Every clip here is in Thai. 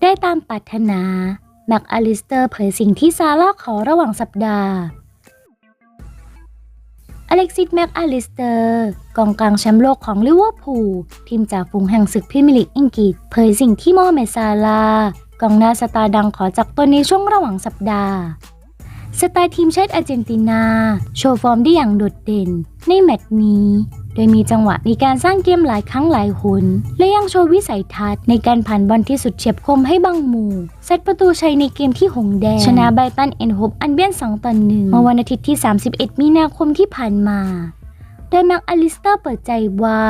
ได้ตามปรารถนาแม็กอลิสเตอร์เผยสิ่งที่ซาร่าขอระหว่างสัปดาห์ อเล็กซิสแม็กอลิสเตอร์กองกลางแชมป์โลกของลิเวอร์พูลทีมจากฝูงแห่งศึกพรีเมียร์ลีกอังกฤษ เผยสิ่งที่โมเมซาลากองหน้าสตาร์ดังขอจากตนในช่วงระหว่างสัปดาห์สไตล์ทีมชาติอาร์เจนตินา โชว์ฟอร์มได้อย่างโดดเด่น ในแมตช์นี้ โดยมีจังหวะในการสร้างเกมหลายครั้งหลายหนและยังโชว์วิสัยทัศน์ในการผ่านบอลที่สุดเฉียบคมให้บังมู่เซตประตูชัยในเกมที่หงแดง ชนะไบตันเอ็นโฮปอันเบียน2ต่อหนึ่งเมื่อวันอาทิตย์ที่ 31 มีนาคมที่ผ่านมา โดยแม็กอลิสเตอร์เปิดใจว่า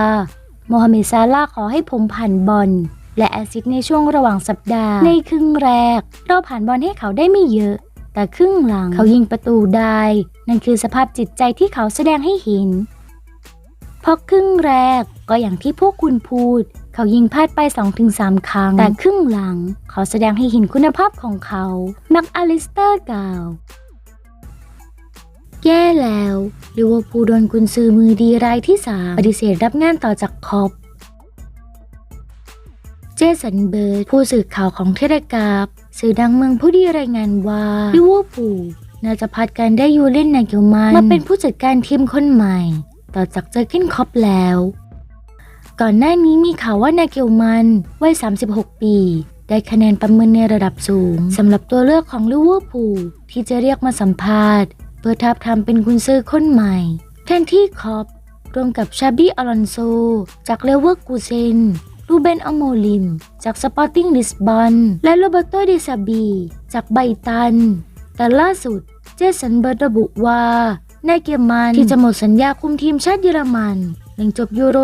โมฮัมเหม็ดซาลาขอให้ผมผ่านบอลและแอซิสต์ในช่วงระหว่างสัปดาห์ ในครึ่งแรก เราผ่านบอลให้เขาได้ไม่เยอะ แต่ครึ่งหลังเขายิงประตูได้ นั่นคือสภาพจิตใจที่เขาแสดงให้เห็น พราะครึ่งแรกก็อย่างที่พวกคุณพูด เขายิงพลาดไป 2-3 ครั้ง แต่ครึ่งหลัง เขาแสดงให้เห็นคุณภาพของเขาแม็กอลิสเตอร์กล่าวแย่แล้วลิเวอร์พูลโดนกุนซือมือดีรายที่ 3 ปฏิเสธรับงานต่อจากคอปเจสันเบิร์ดผู้สื่อข่าวของเทเลกราฟสื่อดังเมืองผู้ดีรายงานว่าลิเวอร์พูลน่าจะพัดการได้ยูเล่นนาเกลมันมาเป็นผู้จัดการทีมคนใหม่ ต่อจากเจอร์กินคอปแล้ว ก่อนหน้านี้มีข่าวว่านาเกลมันวัย 36 ปี ได้คะแนนประเมินในระดับสูงสำหรับตัวเลือกของลิเวอร์พูลที่จะเรียกมาสัมภาษณ์ เพื่อทับทำเป็นกุนซือคนใหม่แทนที่คอปรวมกับชาบี้อลอนโซ จากเลเวอร์กูเซนรูเบนอโมลิม จากสปอร์ติ้งลิสบอนและโรเบโตเดซาบี จากไบตัน แต่ล่าสุดเจสันเบิร์ดระบุว่า ในเกมมันที่จะหมดสัญญาคุมทีมชาติเยอรมันหลังจบยูโร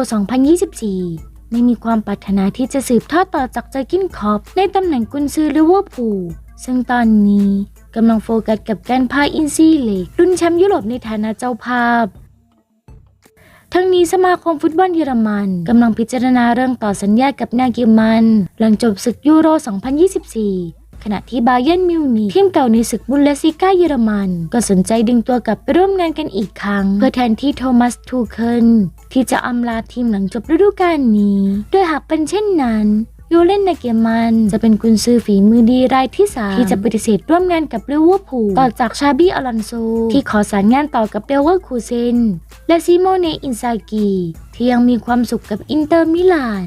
2024 ไม่มีความปรารถนาที่จะสืบทอดต่อจากเจอกินคอปในตำแหน่งกุนซือลิเวอร์พูลซึ่งตอนนี้กำลังโฟกัสกับการพาอินซีเลกรุ่นแชมป์ยุโรปในฐานะเจ้าภาพ ทั้งนี้สมาคมฟุตบอลเยอรมันกำลังพิจารณาเรื่องต่อสัญญากับนาเกลมัน หลังจบศึกยูโร 2024 ขณะที่บาเยิร์นมิวนิกทีมเก่าในศึกบุนเลสซิก้าเยอรมัน ก็สนใจดึงตัวกลับไปร่วมงานกันอีกครั้ง เพื่อแทนที่โทมัสทูเคิลที่จะอำลาทีมหลังจบฤดูกาลนี้ โดยหากเป็นเช่นนั้นโยเล่นนาเกลมันจะเป็นกุนซือฝีมือดีรายที่3ที่จะปฏิเสธร่วมงานกับลิเวอร์พูลต่อจากชาบี้อลอนโซ ที่ขอสารงานต่อกับเดลเวอร์คูเซน และซิโมเนอินซากีที่ยังมีความสุขกับอินเตอร์มิลาน